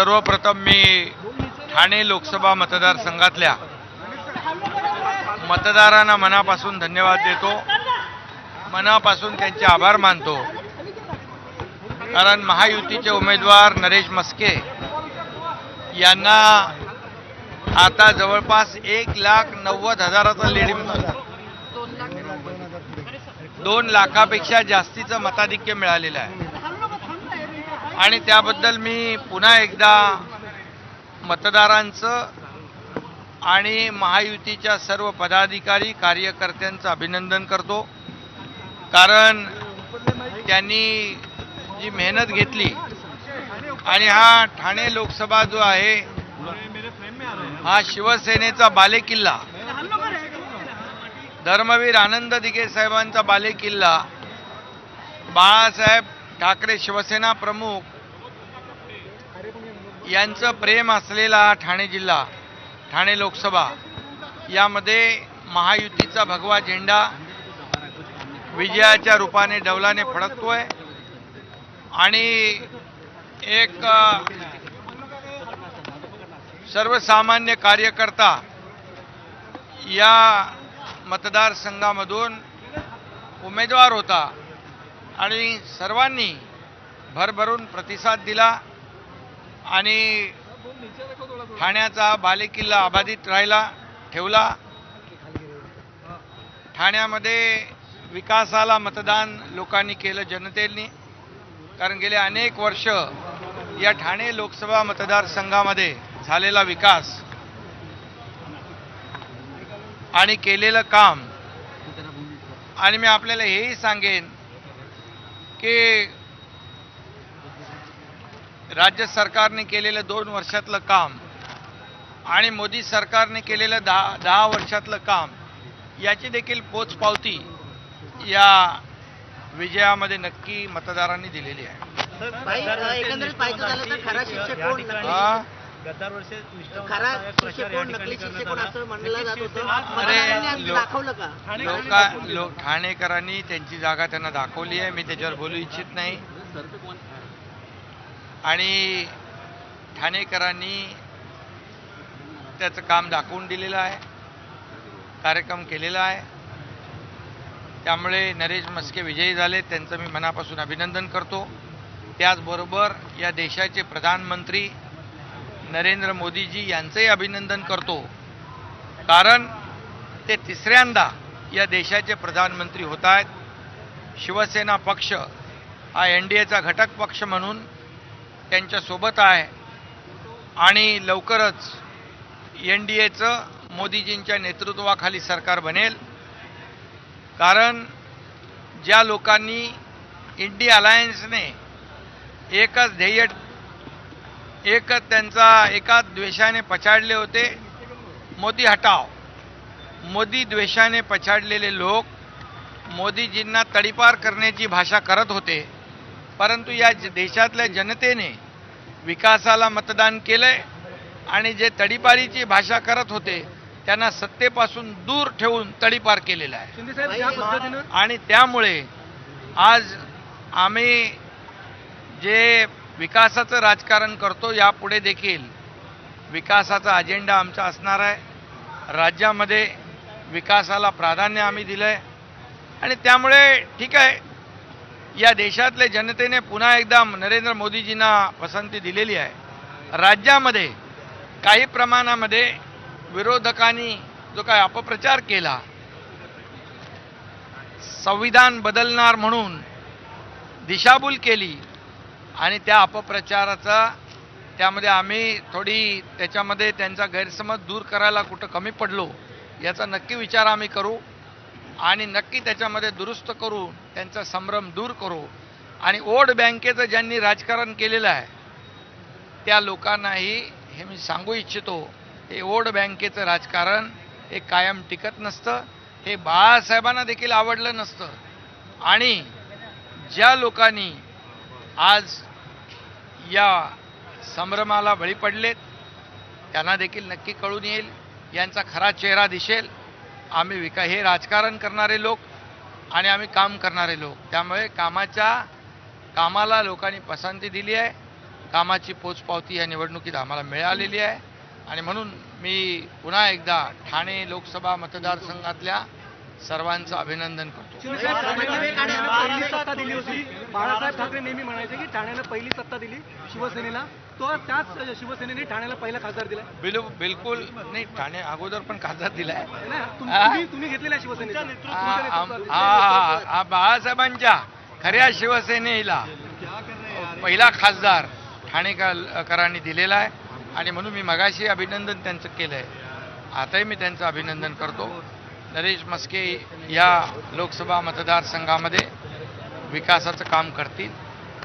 सर्वप्रथम मी ठाणे लोकसभा मतदारसंघातल्या मतदारांना मनापासून धन्यवाद देतो. मनापासून त्यांचे आभार मानतो. कारण महायुतीचे उमेदवार नरेश मस्के यांना आता जवळपास एक लाख नव्वद हजाराचा लीड दोन लाखापेक्षा जास्तीचं मताधिक्य मिळालेलं आहे. आणि त्याबद्दल मी पुन्हा एकदा मतदारांचं आणि महायुतीच्या सर्व पदाधिकारी कार्यकर्त्यांचं अभिनंदन करतो. कारण त्यांनी जी मेहनत घेतली आणि हा ठाणे लोकसभा जो आहे हा शिवसेनेचा बालेकिल्ला धर्मवीर आनंद दिघे साहेबांचा बालेकिल्ला बाळासाहेब ठाकरे शिवसेना प्रमुख यांचं प्रेम असलेला ठाणे जिल्हा ठाणे लोकसभा यामध्ये महायुतीचा भगवा झेंडा विजयाच्या रूपाने डौलाने फडकतोय. आणि एक सर्वसामान्य कार्यकर्ता या मतदारसंघामधून उमेदवार होता. आणि सर्वांनी भरभरून प्रतिसाद दिला आणि ठाण्याचा बालेकिल्ला अबाधित राहिला ठेवला. ठाण्यामध्ये विकासाला मतदान लोकांनी केलं जनतेनी. कारण गेले अनेक वर्ष या ठाणे लोकसभा मतदारसंघामध्ये झालेला विकास आणि केलेलं काम. आणि मी आपल्याला हेही सांगेन की राज्य सरकारने केलेलं दोन वर्षातलं काम आणि मोदी सरकारने केलेलं दहा दहा वर्षातलं काम याची देखील पोचपावती या विजयामध्ये नक्की मतदारांनी दिलेली आहे. खरा शिक्षक कोण नकली शिक्षक कोण. असं म्हणलं जात होतं. मतदारांनी दाखवलं का? लोका लोक ठाणेकरांनी त्यांची जागा त्यांना दाखवली आहे. मी त्याच्यावर बोलू इच्छित नाही. आणि ठाणेकरांनी त्याचं काम दाखवून दिलेलं आहे. कार्यक्रम केलेला आहे. त्यामुळे नरेश मस्के विजयी झाले त्यांचं मी मनापासून अभिनंदन करतो. त्याचबरोबर या देशाचे प्रधानमंत्री नरेंद्र मोदीजी यांचंही अभिनंदन करतो. कारण ते तिसऱ्यांदा या देशाचे प्रधानमंत्री होत आहेत. शिवसेना पक्ष हा एन डी एचा घटक पक्ष म्हणून त्यांच्यासोबत आहे. आणि लवकरच एन डी एचं मोदीजींच्या नेतृत्वाखाली सरकार बनेल. कारण ज्या लोकांनी इंडिया अलायन्सने एकच ध्येय एकच त्यांचा एकाच द्वेषाने पछाडले होते. मोदी हटाव. मोदी द्वेषाने पछाडलेले लोक मोदीजींना तडीपार करण्याची भाषा करत होते. परंतु या देशातल्या जनतेने विकासाला मतदान केलंय आणि जे तडीपारीची भाषा करत होते त्यांना सत्तेपासून दूर ठेवून तडीपार केलेलं आहे. आणि त्यामुळे आज आम्ही जे विकासाचं राजकारण करतो यापुढे देखील विकासाचा अजेंडा आमचा असणार आहे. राज्यामध्ये विकासाला प्राधान्य आम्ही दिलं आहे आणि त्यामुळे ठीक आहे या देशातल्या जनतेने पुन्हा एकदा नरेंद्र मोदीजींना पसंती दिलेली आहे. राज्यामध्ये काही प्रमाणामध्ये विरोधकांनी जो काय अपप्रचार केला संविधान बदलणार म्हणून दिशाभूल केली आणि त्या अपप्रचाराचा त्यामध्ये आम्ही थोडी त्याच्यामध्ये त्यांचा गैरसमज दूर करायला कुठं कमी पडलो याचा नक्की विचार आम्ही करू आणि नक्की त्याच्यामध्ये दुरुस्त करू त्यांचा संभ्रम दूर करू. आणि ओड बँकेचं ज्यांनी राजकारण केलेलं आहे त्या लोकांनाही हे मी सांगू इच्छितो हे ओड बँकेचं राजकारण हे कायम टिकत नसतं हे बाळासाहेबांना देखील आवडलं नसतं. आणि ज्या लोकांनी आज या संभ्रमाला बळी पडलेत. त्यांना देखील नक्की कळून येईल. यांचा खरा चेहरा दिसेल. आम्ही विका हे राजकारण करणारे लोक आणि आम्ही काम करणारे लोक. त्यामुळे कामाच्या कामाला लोकांनी पसंती दिली आहे. कामाची पोचपावती या निवडणुकीत आम्हाला मिळालेली आहे. आणि म्हणून मी पुन्हा एकदा ठाणे लोकसभा मतदारसंघातल्या सर्वांचं अभिनंदन करतो. शिवसेना पहिली सत्ता दिली होती. बाळासाहेब ठाकरे नेहमी म्हणायचे की ठाण्याला पहिली सत्ता दिली शिवसेनेला. तो त्याच शिवसेनेने ठाण्याला पहिला खासदार दिला बिलु बिलकुल नाही ठाणे अगोदर पण खासदार दिलाय. हा? तुम्ही घेतलेल्या शिवसेनेचा. आ- बाळासाहेबांच्या खऱ्या शिवसेनेला पहिला खासदार ठाणेकरांनी दिलेला आहे. आणि म्हणून मी मगाशी अभिनंदन त्यांचं केलं आहे आताही मी त्यांचं अभिनंदन करतो. नरेश मस्के या लोकसभा मतदारसंघामध्ये विकासाचं काम करतील.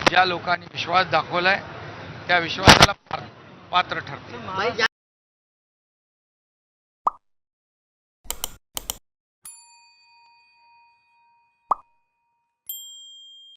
ज्या लोकांनी विश्वास दाखवला आहे त्या विश्वासाला पात्र ठरतील.